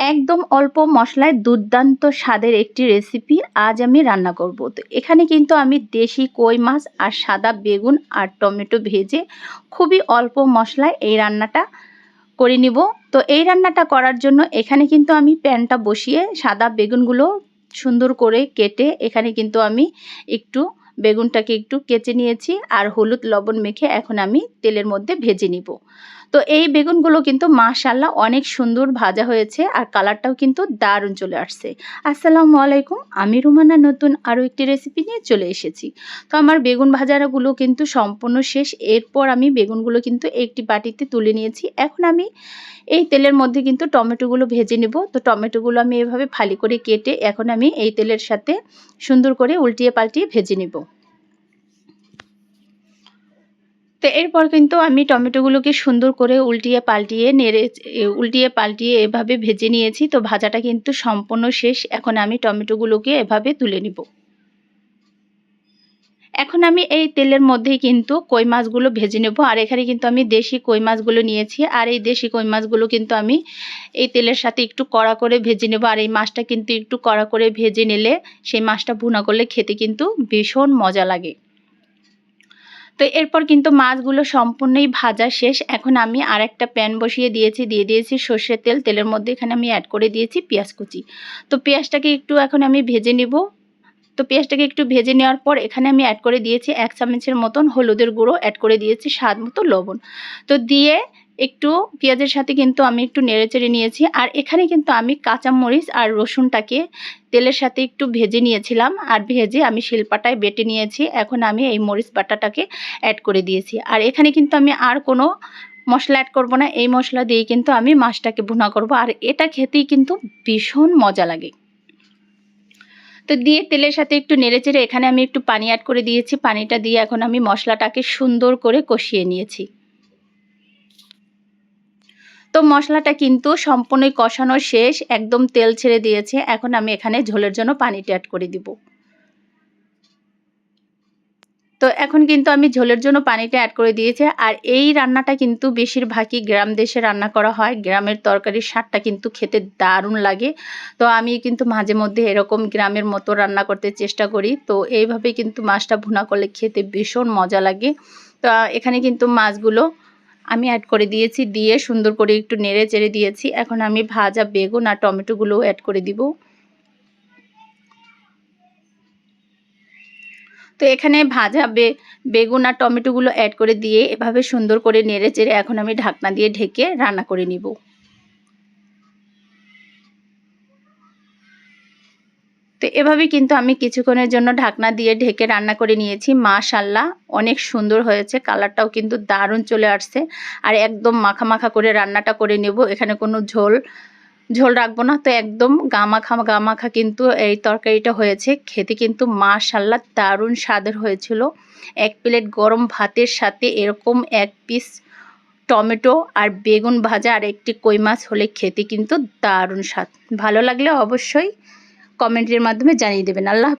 একদম অল্প মশলায় দুর্দান্ত স্বাদের একটি রেসিপি আজ আমি রান্না করব। তো এখানে কিন্তু আমি দেশি কই মাছ আর সাদা বেগুন আর টমেটো ভেজে খুবই অল্প মশলায় এই রান্নাটা করে নিব। তো এই রান্নাটা করার জন্য এখানে কিন্তু আমি প্যানটা বসিয়ে সাদা বেগুনগুলো সুন্দর করে কেটে এখানে কিন্তু আমি একটু বেগুনটাকে একটু কেচে নিয়েছি আর হলুদ লবণ মেখে এখন আমি তেলের মধ্যে ভেজে নিব। তো এই বেগুনগুলো কিন্তু মাশাল্লাহ অনেক সুন্দর ভাজা হয়েছে আর কালারটাও কিন্তু দারুণ চলে আসছে। আসসালামু আলাইকুম, আমি রুমানা নতুন আরও একটি রেসিপি নিয়ে চলে এসেছি। তো আমার বেগুন ভাজাগুলো কিন্তু সম্পূর্ণ শেষ, এরপর আমি বেগুনগুলো কিন্তু একটি বাটিতে তুলে নিয়েছি। এখন আমি এই তেলের মধ্যে কিন্তু টমেটোগুলো ভেজে নেব। তো টমেটোগুলো আমি এভাবে ফালি করে কেটে এখন আমি এই তেলের সাথে সুন্দর করে উল্টিয়ে পাল্টিয়ে ভেজে নেব। তো এরপর কিন্তু আমি টমেটোগুলোকে সুন্দর করে উল্টিয়ে পাল্টিয়ে নেড়ে উল্টিয়ে পাল্টিয়ে এভাবে ভেজে নিয়েছি। তো ভাজাটা কিন্তু সম্পূর্ণ শেষ। এখন আমি টমেটোগুলোকে এভাবে তুলে নিব। এখন আমি এই তেলের মধ্যেই কিন্তু কই মাছগুলো ভেজে নেব। আর এখানে কিন্তু আমি দেশি কই মাছগুলো নিয়েছি। আর এই দেশি কই মাছগুলো কিন্তু আমি এই তেলের সাথে একটু কড়া করে ভেজে নেব। আর এই মাছটা কিন্তু একটু কড়া করে ভেজে নিলে সেই মাছটা ভুনা করলে খেতে কিন্তু ভীষণ মজা লাগে। তো এরপর কিন্তু মাছগুলো সম্পূর্ণই ভাজা শেষ। এখন আমি আর একটা প্যান বসিয়ে দিয়েছি, দিয়ে দিয়েছি সর্ষের তেল। তেলের মধ্যে এখানে আমি অ্যাড করে দিয়েছি পেঁয়াজ কুচি। তো পেঁয়াজটাকে একটু এখন আমি ভেজে নেব। তো পেঁয়াজটাকে একটু ভেজে নেওয়ার পর এখানে আমি অ্যাড করে দিয়েছি এক চামচের মতন হলুদের গুঁড়ো। অ্যাড করে দিয়েছি স্বাদ মতো লবণ। তো দিয়ে একটু পেঁয়াজের সাথে কিন্তু আমি একটু নেড়ে চেড়ে নিয়েছি। আর এখানে কিন্তু আমি কাঁচামরিচ আর রসুনটাকে তেলের সাথে একটু ভেজে নিয়েছিলাম। আর ভেজে আমি শিলপাটায় বেটে নিয়েছি। এখন আমি এই মরিচ বাটাটাকে অ্যাড করে দিয়েছি। আর এখানে কিন্তু আমি আর কোনো মশলা অ্যাড করব না। এই মশলা দিয়েই কিন্তু আমি মাছটাকে ভুনা করব। আর এটা খেতেই কিন্তু ভীষণ মজা লাগে। তো দিয়ে তেলের সাথে একটু নেড়েচেড়ে এখানে আমি একটু পানি অ্যাড করে দিয়েছি। পানিটা দিয়ে এখন আমি মশলাটাকে সুন্দর করে কষিয়ে নিয়েছি। তো মশলাটা কিন্তু সম্পূর্ণই কষানো শেষ, একদম তেল ছেড়ে দিয়েছে। এখন আমি এখানে ঝোলের জন্য পানিটা অ্যাড করে দিব। তো এখন কিন্তু আমি ঝোলের জন্য পানিটা অ্যাড করে দিয়েছি। আর এই রান্নাটা কিন্তু বেশিরভাগই গ্রাম দেশে রান্না করা হয়। গ্রামের তরকারির স্বাদটা কিন্তু খেতে দারুণ লাগে। তো আমি কিন্তু মাঝে মধ্যে এরকম গ্রামের মতো রান্না করতে চেষ্টা করি। তো এইভাবে কিন্তু মাছটা ভুনা করলে খেতে ভীষণ মজা লাগে। তো এখানে কিন্তু মাছগুলো আমি অ্যাড করে দিয়েছি, দিয়ে সুন্দর করে একটু নেড়ে চেড়ে দিয়েছি। এখন আমি ভাজা বেগুন আর টমেটোগুলোও অ্যাড করে দিব। তো এখানে ভাজা বে, বেগুন আর টমেটোগুলো অ্যাড করে দিয়ে এভাবে সুন্দর করে নেড়ে চেড়ে এখন আমি ঢাকনা দিয়ে ঢেকে রান্না করে নিব। এভাবে কিন্তু আমি কিছুক্ষণের জন্য ঢাকনা দিয়ে ঢেকে রান্না করে নিয়েছি। মাশাল্লাহ অনেক সুন্দর হয়েছে। কালারটাও কিন্তু দারুণ চলে আসছে। আর একদম মাখা মাখা করে রান্নাটা করে নেব। এখানে কোনো ঝোল ঝোল রাখব না। তো একদম গামাখা গামাখা কিন্তু এই তরকারিটা হয়েছে। খেতে কিন্তু মাশাল্লাহ দারুণ স্বাদের হয়েছিল। এক প্লেট গরম ভাতের সাথে এরকম এক পিস টমেটো আর বেগুন ভাজা আর একটি কই মাছ হলে খেতে কিন্তু দারুণ স্বাদ। ভালো লাগলে অবশ্যই কমেন্টের মাধ্যমে জানিয়ে দেবেন। আল্লাহ